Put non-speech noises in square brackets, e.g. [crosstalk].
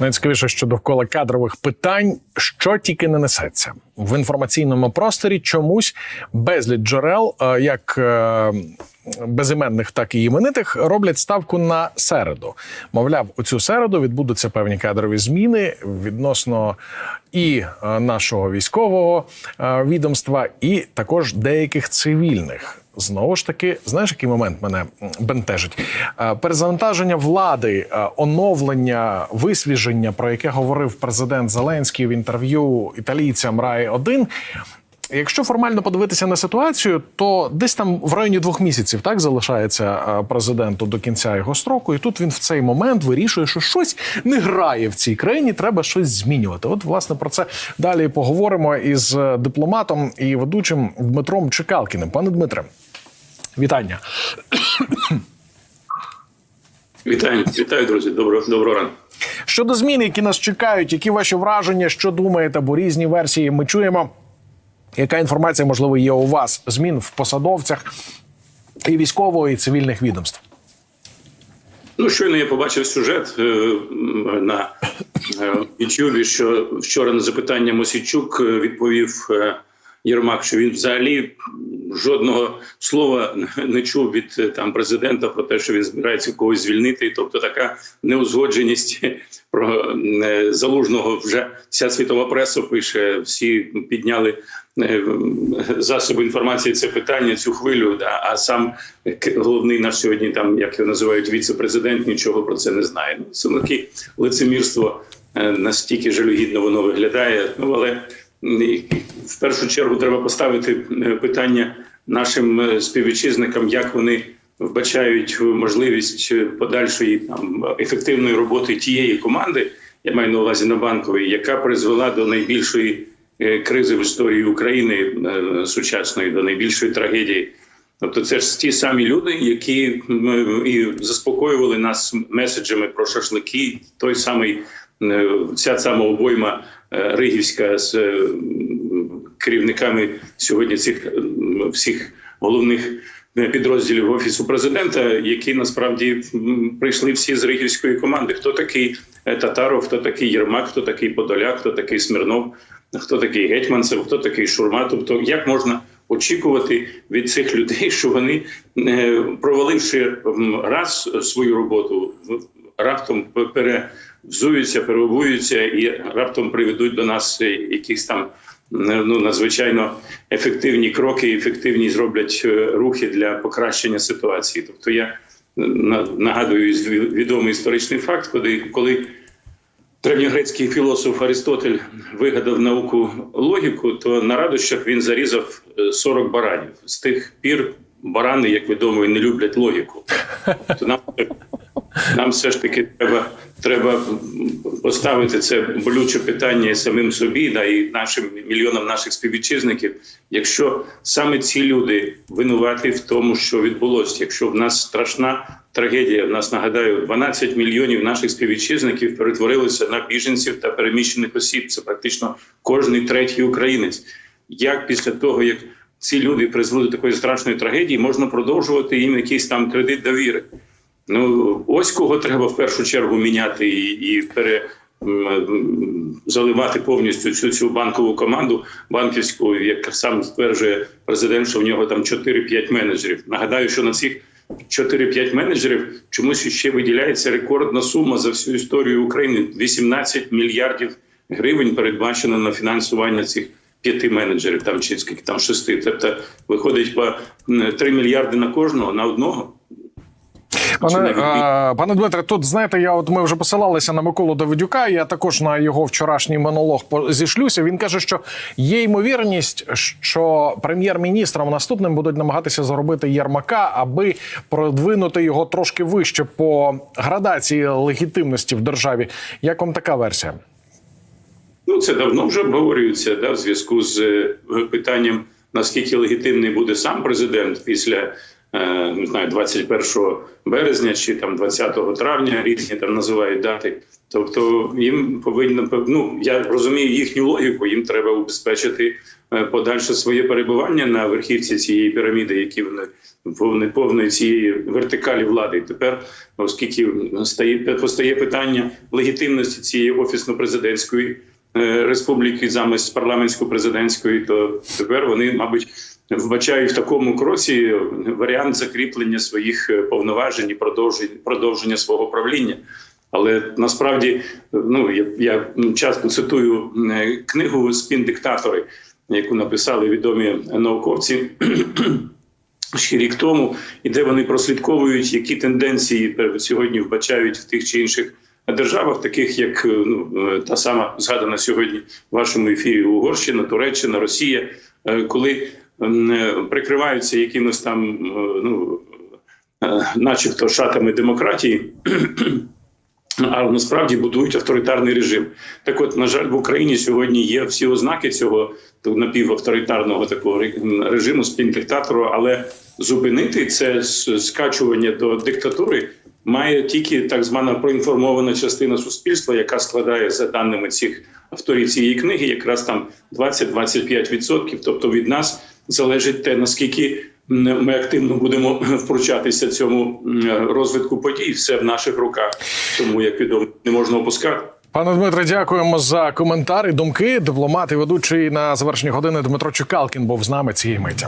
Найцікавіше, що довкола кадрових питань, що тільки не несеться в інформаційному просторі. Чомусь безліч джерел, е, як е, безіменних, так і іменитих, роблять ставку на середу. Мовляв, у цю середу відбудуться певні кадрові зміни відносно і е, нашого військового відомства, і також деяких цивільних. Знову ж таки, знаєш, який момент мене бентежить? Е, Перезавантаження влади, е, оновлення, висвіження, про яке говорив президент Зеленський в інтерв'ю італійцям Рай 1 Якщо формально подивитися на ситуацію, то десь там в районі двох місяців так залишається е, президенту до кінця його строку, і тут він в цей момент вирішує, що щось не грає в цій країні, треба щось змінювати. От, власне, про це далі поговоримо із дипломатом і ведучим Дмитром Чекалкіним. Пане Дмитре, вітання. Вітаю, вітаю, друзі. Доброго доброго ранку. Щодо змін, які нас чекають, які ваші враження, що думаєте, бо різні версії ми чуємо. Яка інформація можливо є у вас? Змін в посадовцях і військового, і цивільних відомств? Ну, щойно я побачив сюжет е, на е, Ютубі, що вчора на запитання Мосійчук е, відповів е, Єрмак, що він взагалі жодного слова не чув від е, там президента про те, що він збирається когось звільнити. Тобто така неузгодженість про е, залужного вже вся світова преса пише. Всі підняли е, засоби інформації це питання, цю хвилю. Да, а сам головний наш сьогодні, там як його називають, віце-президент, нічого про це не знає. Ну, це лицемірство настільки жалюгідно воно виглядає. Ну але в першу чергу треба поставити е, питання нашим е, співвітчизникам, як вони вбачають можливість е, подальшої там ефективної роботи тієї команди. Я маю на увазі на банковій, яка призвела до найбільшої кризи в історії України сучасної, до найбільшої трагедії. Тобто, це ж ті самі люди, які і заспокоювали нас меседжами про шашлики, той самий ця сама обойма е, ригівська з е, керівниками сьогодні цих всіх головних е, підрозділів офісу президента, які насправді прийшли всі з ригівської команди. Хто такий е, Татаров, хто такий Єрмак, хто такий Подоляк, хто такий Смірнов, хто такий Гетьманцев, хто такий Шурма. Тобто, як можна очікувати від цих людей, що вони, е, проваливши раз свою роботу, раптом п- перевзуються, переобуються і раптом приведуть до нас е, якісь там е, ну надзвичайно ефективні кроки, ефективні зроблять е, рухи для покращення ситуації. Тобто я на- нагадую відомий історичний факт, коли коли древньогрецький філософ Аристотель вигадав науку логіку, то на радощах він зарізав е, 40 баранів. З тих пір барани, як відомо, не люблять логіку. То нам, нам все ж таки треба, треба поставити це болюче питання самим собі, да, і нашим мільйонам наших співвітчизників. Якщо саме ці люди винуваті в тому, що відбулося, якщо в нас страшна трагедія, в нас нагадаю, 12 мільйонів наших співвітчизників перетворилися на біженців та переміщених осіб. Це практично кожний третій українець. Як після того, як ці люди призвели до такої страшної трагедії, можна продовжувати їм якийсь там кредит довіри? Ну ось кого треба в першу чергу міняти і, і пере. Заливати повністю цю цю банкову команду банківську, як сам стверджує президент, що в нього там 4-5 менеджерів. Нагадаю, що на цих 4-5 менеджерів чомусь ще виділяється рекордна сума за всю історію України 18 мільярдів гривень передбачено на фінансування цих п'яти менеджерів, там чи скільки там шести. Тобто виходить по м, 3 мільярди на кожного на одного. Пане, е, пане Дмитре, тут знаєте, я от ми вже посилалися на Миколу Давидюка. Я також на його вчорашній монолог зішлюся. Він каже, що є ймовірність, що прем'єр-міністром наступним будуть намагатися заробити Єрмака, аби продвинути його трошки вище по градації легітимності в державі. Як вам така версія? Ну це давно вже обговорюється да, в зв'язку з е, питанням наскільки легітимний буде сам президент після не знаю, 21 березня чи там 20 травня, різні там називають дати. Тобто їм повинно ну я розумію їхню логіку. Їм треба убезпечити е, подальше своє перебування на верхівці цієї піраміди, які вони повні повної цієї вертикалі влади. Тепер, оскільки стає постає питання легітимності цієї офісно-президентської е, республіки замість парламентсько-президентської, то тепер вони, мабуть, вбачають в такому кроці варіант закріплення своїх е, повноважень і продовження свого правління. Але насправді, ну я, я часто цитую е, книгу Спін диктатори, яку написали відомі науковці [clears throat] ще рік тому, і де вони прослідковують, які тенденції е, сьогодні вбачають в тих чи інших державах, таких як ну, та сама згадана сьогодні в вашому ефірі Угорщина, Туреччина, Росія, коли прикриваються якимось там е, ну, е, начебто шатами демократії. [clears throat] А насправді будують авторитарний режим. Так, от, на жаль, в Україні сьогодні є всі ознаки цього напівавторитарного такого режиму спін-диктатору, але зупинити це скачування до диктатури має тільки так звана проінформована частина суспільства, яка складає за даними цих авторів цієї книги, якраз там 20-25%. Тобто від нас залежить те, наскільки ми активно будемо [laughs] втручатися цьому розвитку подій. Все в наших руках. Тому як відомо, не можна опускати. Пане Дмитре, дякуємо за коментар думки. Дипломат і ведучий на завершення години Дмитро Чукалкін був з нами цієї миті.